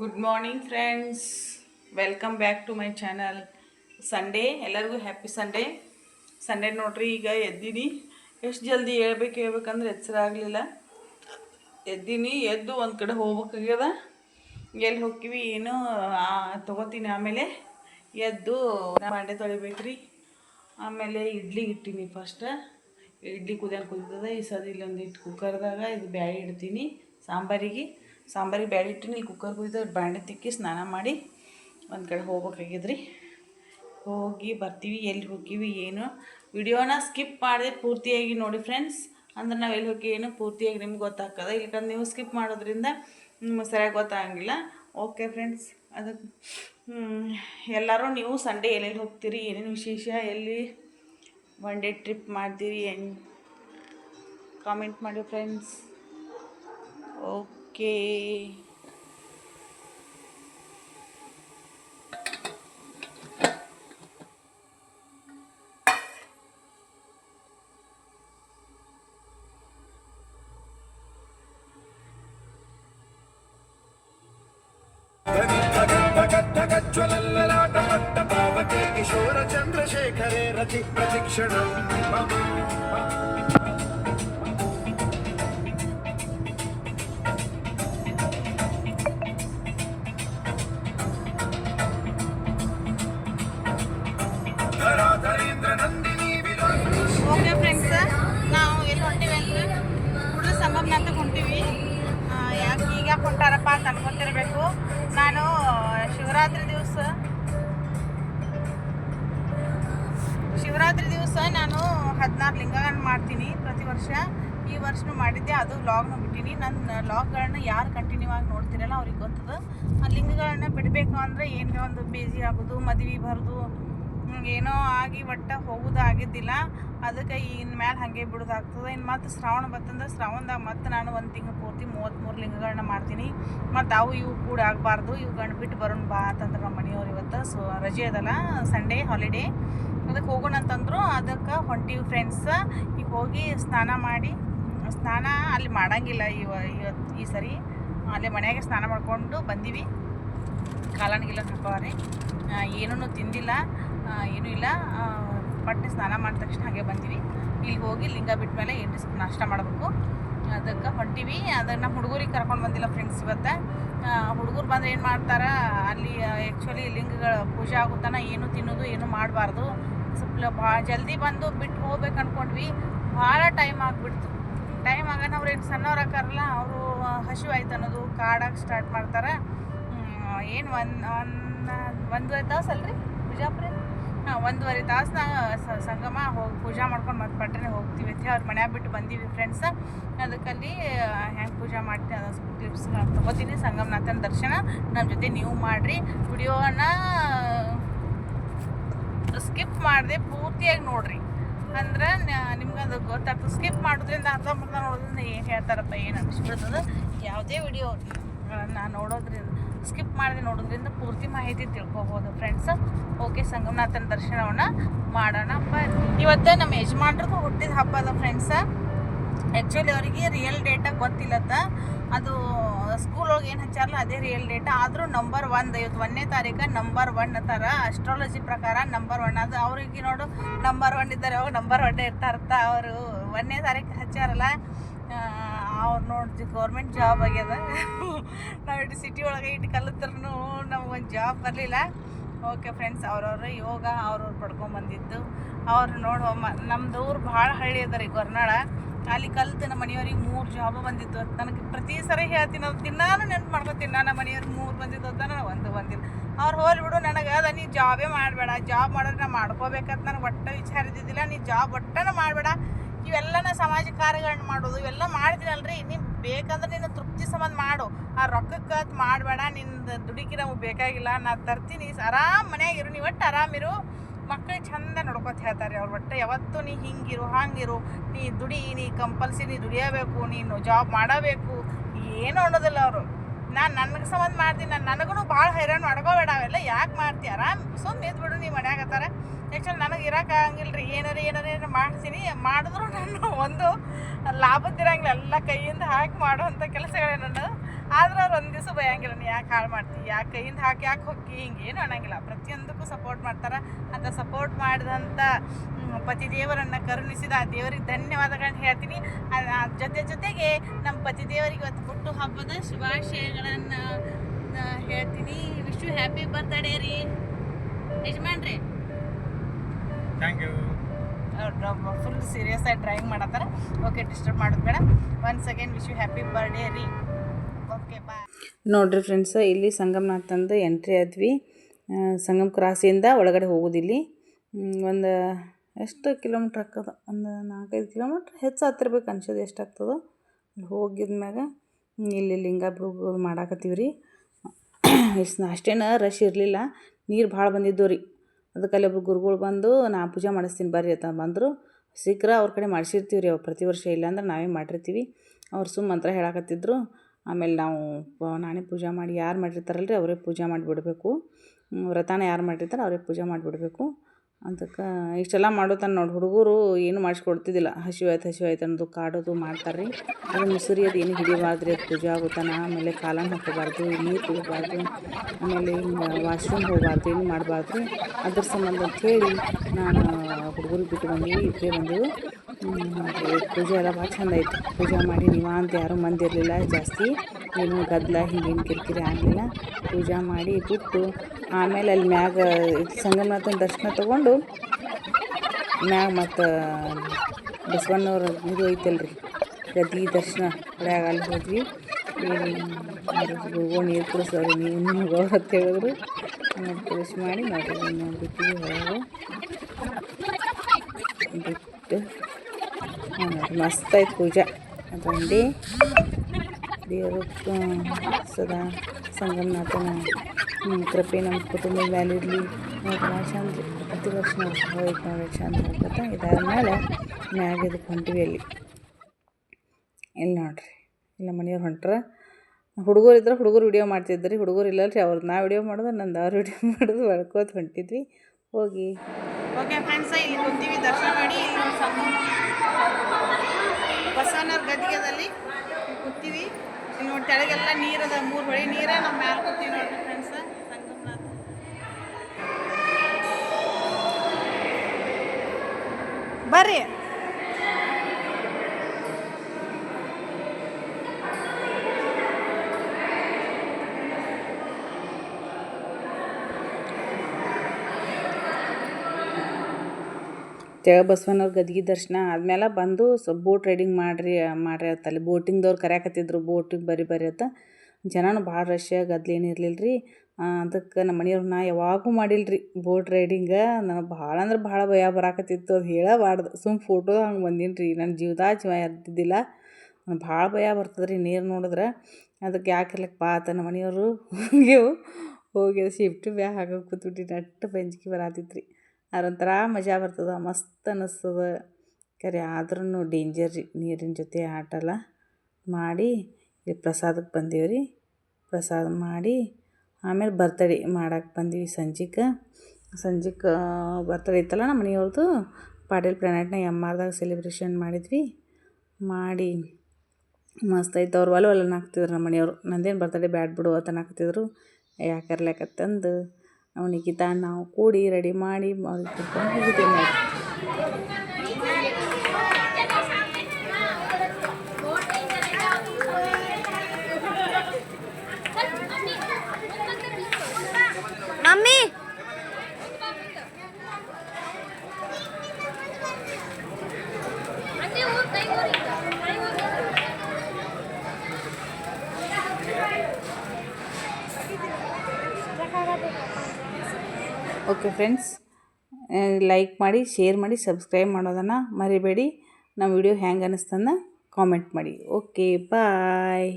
Good morning friends welcome back to my channel Sunday ಎಲ್ಲರಿಗೂ happy Sunday Sunday ನೋಡ್ರಿ, ಈಗ ಎದ್ದೀನಿ. ಎಷ್ಟು ಜಲ್ದಿ ಹೇಳ್ಬೇಕು ಹೇಳ್ಬೇಕಂದ್ರೆ ಎಚ್ಚರಾಗಲಿಲ್ಲ ಎದ್ದೀನಿ, ಎದ್ದು ಒಂದು ಕಡೆ ಹೋಗ್ಬೇಕಾಗ್ಯದ. ಎಲ್ಲಿ ಹೋಗ್ತೀವಿ ಏನು ತೊಗೋತೀನಿ ಆಮೇಲೆ. ಎದ್ದು ಬಾಂಡೆ ತೊಳಿಬೇಕ್ರಿ. ಆಮೇಲೆ ಇಡ್ಲಿ ಇಟ್ಟೀನಿ ಫಸ್ಟ್ ಇಡ್ಲಿ ಕುದಿಯಕ್ಕೆ ಕುದಿತದ, ಈ ಸದ ಇಲ್ಲೊಂದು ಇಟ್ಟು ಕುಕ್ಕರ್ದಾಗ ಇದು ಬ್ಯಾಳಿ ಇಡ್ತೀನಿ ಸಾಂಬಾರಿಗೆ. ಸಾಂಬಾರಿಗೆ ಬ್ಯಾಳೆ ಇಟ್ಟಿನಿ ಇಲ್ಲಿ ಕುಕ್ಕರ್ ಕುದಿದ ಬಾಂಡೆ ತಿಕ್ಕಿ ಸ್ನಾನ ಮಾಡಿ ಒಂದು ಕಡೆ ಹೋಗ್ಬೇಕಾಗಿದ್ರಿ. ಹೋಗಿ ಬರ್ತೀವಿ, ಎಲ್ಲಿ ಹೋಗ್ತೀವಿ ಏನು ವಿಡಿಯೋನ ಸ್ಕಿಪ್ ಮಾಡಿದೆ ಪೂರ್ತಿಯಾಗಿ ನೋಡಿ ಫ್ರೆಂಡ್ಸ್ ಅಂದ್ರೆ ನಾವು ಎಲ್ಲಿ ಹೋಗಿ ಏನು ಪೂರ್ತಿಯಾಗಿ ನಿಮ್ಗೆ ಗೊತ್ತಾಗ್ತದ. ಇಲ್ಲಕಂದ್ರೆ ನೀವು ಸ್ಕಿಪ್ ಮಾಡೋದ್ರಿಂದ ನಿಮಗೆ ಸರಿಯಾಗಿ ಗೊತ್ತಾಗಂಗಿಲ್ಲ. ಓಕೆ ಫ್ರೆಂಡ್ಸ್ ಅದಕ್ಕೆ ಎಲ್ಲರೂ ನೀವು ಸಂಡೇ ಎಲ್ಲೆಲ್ಲಿ ಹೋಗ್ತೀರಿ? ಏನೇನು ವಿಶೇಷ? ಎಲ್ಲಿ ಒನ್ ಡೇ ಟ್ರಿಪ್ ಮಾಡ್ತೀರಿ? ಏನು ಕಾಮೆಂಟ್ ಮಾಡಿ ಫ್ರೆಂಡ್ಸ್ ಓಕೆ ओके ज्वलल्ललाटपट्टपावके किशोरचन्द्रशेखरे रथिप्रशिक्षणम् ಶಿವರಾತ್ರಿ ದಿವಸ. ಶಿವರಾತ್ರಿ ದಿವಸ ನಾನು ಹದಿನಾರು ಲಿಂಗಗಳನ್ನ ಮಾಡ್ತೀನಿ ಪ್ರತಿ ವರ್ಷ. ಈ ವರ್ಷನೂ ಮಾಡಿದ್ದೆ, ಅದು ಲಾಗ್ನು ಬಿಟ್ಟಿನಿ. ನನ್ನ ಲಾಗ್ಗಳನ್ನ ಯಾರು ಕಂಟಿನ್ಯೂ ಆಗಿ ನೋಡ್ತಿರಲ್ಲ ಅವ್ರಿಗೆ ಗೊತ್ತದ. ಆ ಲಿಂಗಗಳನ್ನ ಬಿಡಬೇಕು ಅಂದರೆ ಏನೇ ಒಂದು ಬೇಜಿ ಆಗೋದು, ಮದುವೆ ಬರೋದು ಏನೋ ಆಗಿ ಒಟ್ಟ ಹೋಗುದ ಆಗಿದ್ದಿಲ್ಲ ಅದಕ್ಕೆ ಇನ್ನು ಮ್ಯಾಲೆ ಹಾಗೆ ಬಿಡೋದಾಗ್ತದೆ. ಇನ್ನು ಮತ್ತೆ ಶ್ರಾವಣ ಬತ್ತಂದ್ರೆ ಶ್ರಾವಣದಾಗ ಮತ್ತೆ ನಾನು ಒಂದು ತಿಂಗಳು ಪೂರ್ತಿ ಮೂವತ್ತ್ಮೂರು ಲಿಂಗಗಳನ್ನ ಮಾಡ್ತೀನಿ. ಮತ್ತು ಅವು ಇವು ಕೂಡ ಆಗಬಾರ್ದು. ಇವುಗಳನ್ನ ಬಿಟ್ಟು ಬರೋಣ ಬಾ ಅಂತಂದ್ರೆ ನಮ್ಮ ಮನೆಯವ್ರು ಇವತ್ತು. ಸೊ ರಜೆ ಅದಲ್ಲ ಸಂಡೇ ಹಾಲಿಡೇ ಅದಕ್ಕೆ ಹೋಗೋಣ ಅಂತಂದ್ರು. ಅದಕ್ಕೆ ಹೊಂಟೀವಿ ಫ್ರೆಂಡ್ಸ್ ಈಗ ಹೋಗಿ ಸ್ನಾನ ಮಾಡಿ, ಸ್ನಾನ ಅಲ್ಲಿ ಮಾಡಂಗಿಲ್ಲ ಇವ ಇವತ್ತು ಈ ಸರಿ. ಅಲ್ಲಿ ಮನೆಯಾಗೆ ಸ್ನಾನ ಮಾಡ್ಕೊಂಡು ಬಂದೀವಿ. ಕಾಲಾಣಿಗಿಲ್ಲ ಹಾಕೋರಿ ಏನೂ ತಿಂದಿಲ್ಲ. ಏನೂ ಇಲ್ಲ. ಪಟ್ಟೆ ಸ್ನಾನ ಮಾಡಿದ ತಕ್ಷಣ ಹಾಗೆ ಬಂದೀವಿ. ಇಲ್ಲಿ ಹೋಗಿ ಲಿಂಗ ಬಿಟ್ಟ ಮೇಲೆ ಏನು ನಾಷ್ಟ ಮಾಡಬೇಕು. ಅದಕ್ಕೆ ಹೊಂಟೀವಿ. ಅದನ್ನು ಹುಡುಗರಿಗೆ ಕರ್ಕೊಂಡು ಬಂದಿಲ್ಲ ಫ್ರೆಂಡ್ಸ್ ಇವತ್ತು. ಹುಡುಗರು ಬಂದ್ರೆ ಏನು ಮಾಡ್ತಾರೆ? ಅಲ್ಲಿ ಆ್ಯಕ್ಚುಲಿ ಲಿಂಗಗಳ ಪೂಜೆ ಆಗುತ್ತಾನ ಏನು ತಿನ್ನೋದು, ಏನು ಮಾಡಬಾರ್ದು. ಸ್ವಲ್ಪ ಭಾಳ ಜಲ್ದಿ ಬಂದು ಬಿಟ್ಟು ಹೋಗ್ಬೇಕು ಅಂದ್ಕೊಂಡ್ವಿ ಭಾಳ ಟೈಮ್ ಆಗಿಬಿಡ್ತು. ಟೈಮ್ ಆಗೋಣ ಅವ್ರು ಏನು ಸಣ್ಣವ್ರು ಹಾಕಾರಲ್ಲ ಅವರು ಹಸಿವು ಆಯ್ತು ಅನ್ನೋದು, ಕಾಡಾಗಿ ಸ್ಟಾರ್ಟ್ ಮಾಡ್ತಾರೆ. ಏನು ಒಂದು ಒಂದು ಒಂದೂವರೆ ತಾಸು ಅಲ್ರಿ ಬಿಜಾಪುರ ಹಾಂ, ಒಂದೂವರೆ ತಾಸ್ನಾಗ ಸಂಗಮ ಹೋಗಿ ಪೂಜಾ ಮಾಡ್ಕೊಂಡು ಮತ್ತೆ ಪಟ್ಟನೆ ಹೋಗ್ತೀವಿ. ಅಂತ ಅವ್ರ ಮನ್ಯಾಗ ಬಿಟ್ಟು ಬಂದೀವಿ ಫ್ರೆಂಡ್ಸ್ ಅದಕ್ಕಲ್ಲಿ ಹೆಂಗೆ ಪೂಜಾ ಮಾಡ್ತೀನಿ ಅದೊಂದು ಸ್ವಲ್ಪ ತಗೋತೀನಿ. ಸಂಗಮನಾಥನ ದರ್ಶನ. ನಮ್ಮ ಜೊತೆ ನೀವು ಮಾಡಿರಿ. ವಿಡಿಯೋನ, ಸ್ಕಿಪ್ ಮಾಡದೆ ಪೂರ್ತಿಯಾಗಿ ನೋಡ್ರಿ. ಅಂದ್ರೆ ನಿಮ್ಗೆ ಅದು ಗೊತ್ತಾಗ್ತದೆ. ಸ್ಕಿಪ್ ಮಾಡೋದ್ರಿಂದ ಮರ್ಧ ನೋಡೋದ್ರಿಂದ ಏನು ಹೇಳ್ತಾರಪ್ಪ, ಏನು ಅನಿಸ್ಬಿಡ್ತದೆ ಯಾವುದೇ ವಿಡಿಯೋ ನಾನು ನೋಡೋದ್ರಿಂದ. ಸ್ಕಿಪ್ ಮಾಡಿದೆ ನೋಡೋದ್ರಿಂದ ಪೂರ್ತಿ ಮಾಹಿತಿ ತಿಳ್ಕೊಬೋದು ಫ್ರೆಂಡ್ಸ್ ಓಕೆ ಸಂಗಮನಾಥನ ದರ್ಶನವನ್ನು ಮಾಡೋಣ. ಬನ್ನಿ. ಇವತ್ತು ನಮ್ಮ ಯಜಮಾನ್ರಿಗೂ ಹುಟ್ಟಿದ ಹಬ್ಬ ಅದ ಫ್ರೆಂಡ್ಸ ಆ್ಯಕ್ಚುಲಿ ಅವರಿಗೆ ರಿಯಲ್ ಡೇಟ ಗೊತ್ತಿಲ್ಲತ್ತ. ಅದು ಸ್ಕೂಲ್ ಒಳಗೆ ಏನು ಹಚ್ಚಾರಲ್ಲ, ಅದೇ ರಿಯಲ್ ಡೇಟ ಆದರೂ ನಂಬರ್ ಒನ್ ಇವತ್ತು ಒಂದನೇ ತಾರೀಕು ನಂಬರ್ ಒನ್ ಥರ ಅಸ್ಟ್ರಾಲಜಿ ಪ್ರಕಾರ ನಂಬರ್ ಒನ್ ಅದು ಅವ್ರಿಗೆ ನೋಡು ನಂಬರ್ ಒನ್ ಇದ್ದಾರೆ, ಅವಾಗ ನಂಬರ್ ಒನ್ ಇರ್ತಾರತ್ತ ಅವರು. ಒಂದನೇ ತಾರೀಕು ಹಚ್ಚಾರಲ್ಲ. ಅವ್ರು ನೋಡಿ ಗೌರ್ಮೆಂಟ್ ಜಾಬ್ ಆಗ್ಯದ. ನಾವು ಇಟ್ಟು ಸಿಟಿ ಒಳಗೆ ಇಟ್ಟು ಕಲಿತ್ರೂ ನಮ್ಗೆ ಒಂದು ಜಾಬ್ ಬರಲಿಲ್ಲ. ಓಕೆ ಫ್ರೆಂಡ್ಸ್ ಅವ್ರವ್ರ ಯೋಗ ಅವ್ರವ್ರು ಪಡ್ಕೊಂಬಂದಿದ್ದು ಅವ್ರು ನೋಡುವ ಮ ನಮ್ದು ಊರು ಭಾಳ ಹಳ್ಳಿ ಅದ ರೀ ಗೊರ್ನಾಳ. ಅಲ್ಲಿ ಕಲ್ತು ನಮ್ಮ ಮನೆಯವ್ರಿಗೆ ಮೂರು ಜಾಬ್ ಬಂದಿತ್ತು. ಅಂತ ನನಗೆ ಪ್ರತಿ ಸರಿ ಹೇಳ್ತೀನಿ ಅದು ದಿನಾನು ನೆನ್ಪು ಮಾಡ್ಕೊತೀನಿ, ನಾನು ಮನೆಯವ್ರಿಗೆ ಮೂರು ಬಂದಿದ್ದು ಅಂತ ನಾನು ಒಂದು ಬಂದಿಲ್ಲ. ಅವ್ರು ಹೋಲ್ ಬಿಡು, ನನಗೆ ಅದ ನೀ ಜಾಬೇ ಮಾಡಬೇಡ. ಜಾಬ್ ಮಾಡಿದ್ರೆ ನಾ ಮಾಡ್ಕೋಬೇಕಂತ ನನಗೆ ಒಟ್ಟ ವಿಚಾರ ಇದ್ದಿದ್ದಿಲ್ಲ. ನೀ ಜಾಬ್ ಒಟ್ಟನ ಮಾಡಬೇಡ. ಇವೆಲ್ಲನ ಸಮಾಜ ಕಾರ್ಯಗಳನ್ನ ಮಾಡೋದು, ಇವೆಲ್ಲ ಮಾಡ್ತೀನಲ್ರಿ. ನೀನು ಬೇಕಂದ್ರೆ ನಿನ್ನ ತೃಪ್ತಿ ಸಂಬಂಧ ಮಾಡು. ಆ ರೊಕ್ಕಕ್ಕೆ ಮಾಡಬೇಡ ನಿನ್ನ ದುಡುಕಿ ನಮಗೆ ಬೇಕಾಗಿಲ್ಲ, ನಾ ತರ್ತೀನಿ. ಆರಾಮ್ ಮನ್ಯಾಗ ಇರು, ನೀವು ಒಟ್ಟು ಆರಾಮಿರು ಮಕ್ಕಳು ಚಂದ ನೋಡ್ಕೊತ ಹೇಳ್ತಾರೆ ಅವ್ರು ಒಟ್ಟು. ಯಾವತ್ತೂ ನೀ ಹಿಂಗಿರು, ಹಂಗಿರು. ನೀ ದುಡಿ, ನೀ ಕಂಪಲ್ಸರಿ ನೀ ದುಡಿಯಬೇಕು, ನೀನು ಜಾಬ್ ಮಾಡಬೇಕು. ಏನು ಅನ್ನೋದಿಲ್ಲ ಅವರು. ನಾನು ನನಗೆ ಸಂಬಂಧ ಮಾಡ್ತೀನಿ. ನಾನು ನನಗೂ ಭಾಳ ಹೈರಾಣ ಮಾಡ್ಕೋಬೇಡ ಅವೆಲ್ಲ. ಯಾಕೆ ಮಾಡ್ತೀಯ ಆರಾಮ್ ಸುಮ್ಮನೆ ಬಿಡು ನೀವು ಮನ್ಯಾಗತ್ತಾರ ಆ್ಯಕ್ಚುಲಿ ನನಗೆ ಇರೋಕ್ಕಾಗಿಲ್ಲ ರೀ ಏನಾರ ಏನಾರ ಮಾಡ್ತೀನಿ. ಮಾಡಿದ್ರು ನಾನು ಒಂದು ಲಾಭದ್ದಿರಂಗಿಲ್ಲ ಎಲ್ಲ ಕೈಯಿಂದ ಹಾಕಿ ಮಾಡುವಂಥ ಕೆಲಸಗಳೇ ನನ್ನ ಆದ್ರೆ ಅವ್ರು ಒಂದು ದಿವಸ ಬೈಯಂಗಿಲ್ಲ ನೀ ಯಾಕೆ ಹಾಳು ಮಾಡ್ತಿ ಯಾಕೆ ಕೈಯಿಂದ ಹಾಕಿ ಯಾಕೆ ಹೊಕ್ಕಿ ಹಿಂಗೆ ಏನು ಅನ್ನಂಗಿಲ್ಲ. ಪ್ರತಿಯೊಂದಕ್ಕೂ ಸಪೋರ್ಟ್ ಮಾಡ್ತಾರೆ. ಅಂತ ಸಪೋರ್ಟ್ ಮಾಡಿದಂಥ ಪತಿ ದೇವರನ್ನು ಕರುಣಿಸಿದ ಆ ದೇವರಿಗೆ ಧನ್ಯವಾದಗಳನ್ನ ಹೇಳ್ತೀನಿ. ಜೊತೆ ಜೊತೆಗೆ ನಮ್ಮ ಪತಿ ದೇವರಿಗೆ ಇವತ್ತು ಹುಟ್ಟು ಹಬ್ಬದ ಶುಭಾಶಯಗಳನ್ನು ಹೇಳ್ತೀನಿ. ವಿಶ್ ಯು ಹ್ಯಾಪಿ ಬರ್ತ್ಡೇ ರೀ. ಯಜಮಾನ್ರಿ. ಥ್ಯಾಂಕ್ ಯು ಫುಲ್ ಸೀರಿಯಸ್ ಆಗಿ ಡ್ರಾಯಿಂಗ್ ಮಾಡತ್ತಾರ. ಓಕೆ ಡಿಸ್ಟರ್ಬ್ ಮಾಡೋದು ಬೇಡ. Once again wish you happy birthday ರೀ. ನೋಡ್ರಿ ಫ್ರೆಂಡ್ಸ್ ಇಲ್ಲಿ ಸಂಗಮನಾಥಂದು ಎಂಟ್ರಿ ಆದ್ವಿ. ಸಂಗಮ್ ಕ್ರಾಸಿಂದ ಒಳಗಡೆ ಹೋಗೋದಿಲ್ಲಿ. ಒಂದು ಎಷ್ಟು ಕಿಲೋಮೀಟ್ರ್ ಆಗ್ತದ? ಒಂದು ನಾಲ್ಕೈದು ಕಿಲೋಮೀಟ್ರ್ ಹೆಚ್ಚು ಹತ್ತಿರ್ಬೇಕು ಅನ್ಸೋದು ಎಷ್ಟಾಗ್ತದೋ. ಅಲ್ಲಿ ಹೋಗಿದ್ಮ್ಯಾಗ ಇಲ್ಲಿ ಲಿಂಗ ಬಿಡು ಮಾಡಾಕತ್ತೀವಿ ರೀ ಇಷ್ಟು ಅಷ್ಟೇನು ರಶ್ ಇರಲಿಲ್ಲ. ನೀರು ಭಾಳ ಬಂದಿದ್ದವು ರೀ. ಅದಕ್ಕೆ ಅಲ್ಲಿ ಒಬ್ರು ಗುರುಗಳು ಬಂದು, ನಾ ಪೂಜೆ ಮಾಡಿಸ್ತೀನಿ ಬರ್ರಿ ಅಂತ ಬಂದರು. ಸಿಕ್ಕರೆ ಅವ್ರ ಕಡೆ ಮಾಡಿಸಿರ್ತೀವಿ ರೀ ಅವ್ರು ಪ್ರತಿ ವರ್ಷ ಇಲ್ಲಾಂದ್ರೆ ನಾವೇ ಮಾಡಿರ್ತೀವಿ. ಅವ್ರು ಸುಮ್ಮಂತ್ರ ಹೇಳಕತ್ತಿದ್ರು ಹೇಳಾಕತ್ತಿದ್ರು. ಆಮೇಲೆ ನಾವು ಪ- ನಾನೇ ಪೂಜೆ ಮಾಡಿ ಯಾರು ಮಾಡಿರ್ತಾರಲ್ಲ ರೀ ಅವರೇ ಪೂಜೆ ಮಾಡಿಬಿಡ್ಬೇಕು. ವ್ರತನ ಯಾರು ಮಾಡಿರ್ತಾರೆ ಅವರೇ ಪೂಜೆ ಮಾಡಿಬಿಡ್ಬೇಕು. ಅದಕ್ಕೆ ಇಷ್ಟೆಲ್ಲ ಮಾಡೋತನ ನೋಡಿ, ಹುಡುಗರು ಏನು ಮಾಡಿಸ್ಕೊಡ್ತಿದ್ದಿಲ್ಲ. ಹಸಿವಾಯ್ತು ಆಯ್ತು, ಹಸಿವು ಆಯ್ತು ಅನ್ನೋದು ಕಾಡೋದು ಮಾಡ್ತಾರೆ ರೀ ಅದು ಮುಸುರಿ, ಅದು ಏನು ಹಿಡಿಬಾರ್ದು ರೀ ಅದು ಪೂಜೆ ಆಗುತ್ತಾನ ಆಮೇಲೆ ಕಾಲನ್ನು ಹಾಕೋಬಾರ್ದು ನೀರು ಕುಡಿಬಾರ್ದು, ಆಮೇಲೆ ಹಿಂಗೆ ವಾಶ್ರೂಮ್ ಹೋಗಬಾರ್ದು, ಏನು ಮಾಡಬಾರ್ದು ಅದ್ರ ಸಂಬಂಧ ಅಂತ ಹೇಳಿ ನಾನು ಹುಡುಗರಿಗೆ ಬಿಟ್ಟು ಬಂದೀವಿ ಇದ್ದೇ ಬಂದೆವು. ಪೂಜೆ ಎಲ್ಲ ಭಾಳ ಚಂದ ಆಯಿತು ಪೂಜೆ ಮಾಡಿ ನಿವಾಂತ ಯಾರೂ ಮಂದಿ ಇರಲಿಲ್ಲ ಜಾಸ್ತಿ ಏನು ಗದ್ದಲ ಹಿಂಗೇನು ಕಿರಿಕಿರಿ ಆಗಲಿಲ್ಲ. ಪೂಜೆ ಮಾಡಿ ಬಿಟ್ಟು ಆಮೇಲೆ ಅಲ್ಲಿ ಮ್ಯಾಗ ಸಂಗಮನಾಥನ ದರ್ಶನ ತಗೊಂಡು ಮ್ಯಾಗ ಮತ್ತು ಬಸವಣ್ಣವ್ರ ಇದು ಐತಲ್ರಿ, ಗದ್ದಿ ದರ್ಶನ. ಮ್ಯಾಗ ಅಲ್ಲಿ ಹೋದ್ವಿ. ಹೋಗೋ ನೀರು ಕುಡಿಸೋರು ನೀವು, ನಿಮ್ಗೆ ಅಂತ ಹೇಳಿದ್ರು. ನೀರು ಕುಡಿಸಿ ಮಾಡಿ ಹೊರಗೆ. ಬಿಟ್ಟು ಮಸ್ತ್ ಆಯ್ತು ಪೂಜಾ. ಅದೊಂದು ದೇವರು ಸದಾ ಸಂಗಮನಾಥನ ಕೃಪೆ ನಮ್ಮ ಕುಟುಂಬದ ಮೇಲೆ ಇರಲಿ. ಚಂದ್ರಿ ಚಂದ ರೀ ಪ್ರತಿ ವರ್ಷ ನಾವು ಹೋಯ್ತು ನೋಡಿ ಚಂದ ಇದಾದ್ಮೇಲೆ ಮ್ಯಾಗ ಇದಕ್ಕೆ ಹೊಂಟಿವಿ ಅಲ್ಲಿ. ಇಲ್ಲಿ ನೋಡ್ರಿ ಇಲ್ಲ ಮನೆಯವ್ರು ಹೊಂಟ್ರೆ. ಹುಡುಗರು ಇದ್ರೆ ಹುಡುಗರು ವಿಡಿಯೋ ಮಾಡ್ತಿದ್ರಿ, ಹುಡುಗರು ಇಲ್ಲಲ್ರಿ ಅವ್ರದ್ದು ನಾ ವಿಡಿಯೋ ಮಾಡೋದು, ನಂದು ಅವ್ರು ವಿಡಿಯೋ ಮಾಡೋದು ಹೊಡ್ಕೋತ ಹೊಂಟಿದ್ವಿ. ಹೋಗಿ. ಓಕೆ ಫ್ರೆಂಡ್ಸ್ ಇಲ್ಲಿ ಕೂತೀವಿ, ದರ್ಶನ ಮಾಡಿ. ಇಲ್ಲಿ ಕುತ್ತೀವಿ ಇಲ್ಲಿ ನೋಡಿ ತೆಳಗೆಲ್ಲ ನೀರದ ಮೂರು ಹೊಳಿ ನೀರ ನಮ್ಮ ಮ್ಯಾಲ ಕೂತೀವಿ ನೋಡ್ರಿ ಫ್ರೆಂಡ್ಸ ಸಂಗಮನಾಥ. ಬರ್ರಿ. ತೆಳ ಬಸವನವ್ರ ಗದ್ಗೆ ದರ್ಶನ ಆದ್ಮೇಲೆ ಬಂದು ಸ್ವಲ್ಪ ಬೋಟ್ ರೈಡಿಂಗ್ ಮಾಡಿರಿ, ಮಾಡ್ರಿ ಅಲ್ಲಿ ಬೋಟಿಂಗ್ದವ್ರು ಕರ್ಯಾಕತ್ತಿದ್ರು ಬೋಟಿಗೆ ಬರಿ ಬರಿ ಅಂತ. ಜನನೂ ಭಾಳ ರಶ್ ಗದ್ಲೇನು ಇರ್ಲಿಲ್ಲ ರೀ ಅದಕ್ಕೆ ನಮ್ಮ ಮನೆಯವ್ರು ನಾ ಯಾವಾಗೂ ಮಾಡಿಲ್ಲ ರೀ ಬೋಟ್ ರೈಡಿಂಗ ನನಗೆ ಭಾಳ ಅಂದ್ರೆ ಭಾಳ ಭಯ ಬರಾಕತ್ತಿತ್ತು, ಅದು ಹೇಳಬಾರ್ದು. ಸುಮ್ಮ ಫೋಟೋ ಹಂಗೆ ಬಂದೀನಿ ರೀ ನನ್ನ ಜೀವದ ಜೀವ ಇರ್ತಿದ್ದಿಲ್ಲ ನಂಗೆ ಭಾಳ ಭಯ ಬರ್ತದೆ ರೀ ನೀರು ನೋಡಿದ್ರೆ. ಅದಕ್ಕೆ ಯಾಕೆ ಇರ್ಲಕ್ಕೆ ಪಾತ ನಮ್ಮ ಮನೆಯವರು. ಹೋಗ್ಯವು ಹೋಗಿ ಶಿಫ್ಟ್ ಬ್ಯಾ ಹಾಕಿ ಕೂತ್ಬಿಟ್ಟು ನಟ್ಟು ಬೆಂಚಿಗೆ ಬರಾತಿತ್ತು ರೀ ಅದೊಂಥರ ಮಜಾ ಬರ್ತದೆ, ಮಸ್ತ್ ಅನ್ನಿಸ್ತದ ಖರೆ ಆದ್ರೂ ಡೇಂಜರ್ ರೀ ನೀರಿನ ಜೊತೆ ಆಟಲ್ಲ. ಮಾಡಿ ಇಲ್ಲಿ ಪ್ರಸಾದಕ್ಕೆ ಬಂದೀವಿ ರೀ ಪ್ರಸಾದ ಮಾಡಿ ಆಮೇಲೆ ಬರ್ತಡೇ ಮಾಡಕ್ಕೆ ಬಂದೀವಿ ಸಂಜೆಗೆ ಸಂಜೆಗೆ ಬರ್ತಡೇ ಇತ್ತಲ್ಲ ನಮ್ಮ ಮನೆಯವ್ರದ್ದು ಪಾಟೀಲ್ ಪ್ಲಾನೆಟ್ನ ಎಂ ಆರ್ದಾಗ ಸೆಲೆಬ್ರೇಷನ್ ಮಾಡಿದ್ವಿ. ಮಾಡಿ ಮಸ್ತ್ ಐತೆ ಅವ್ರು ಒಲೆ ಒಲೆ ಹಾಕ್ತಿದ್ರು ನಮ್ಮ ಮನೆಯವರು. ನಂದೇನು ಬರ್ತಡೇ ಬ್ಯಾಡ್ ಬಿಡು ಅಂತ ಹಾಕ್ತಿದ್ರು ಯಾಕರ್ಲೆಕತ್ತಂದು ಅವನಿಗೆ ತಾನು ನಾವು ಕೂಡಿ ರೆಡಿ ಮಾಡಿ ಅವ್ರಿಗೆ ಕರ್ಕೊಂಡು ಹೋಗಿದ್ದೀವಿ ಓಕೆ ಫ್ರೆಂಡ್ಸ್ ಲೈಕ್ ಮಾಡಿ ಶೇರ್ ಮಾಡಿ ಸಬ್ಸ್ಕ್ರೈಬ್ ಮಾಡೋದನ್ನು ಮರಿಬೇಡಿ. ನಮ್ಮ ವಿಡಿಯೋ ಹ್ಯಾಂಗೆ ಅನ್ನಿಸ್ತಂದ ಕಾಮೆಂಟ್ ಮಾಡಿ. Okay bye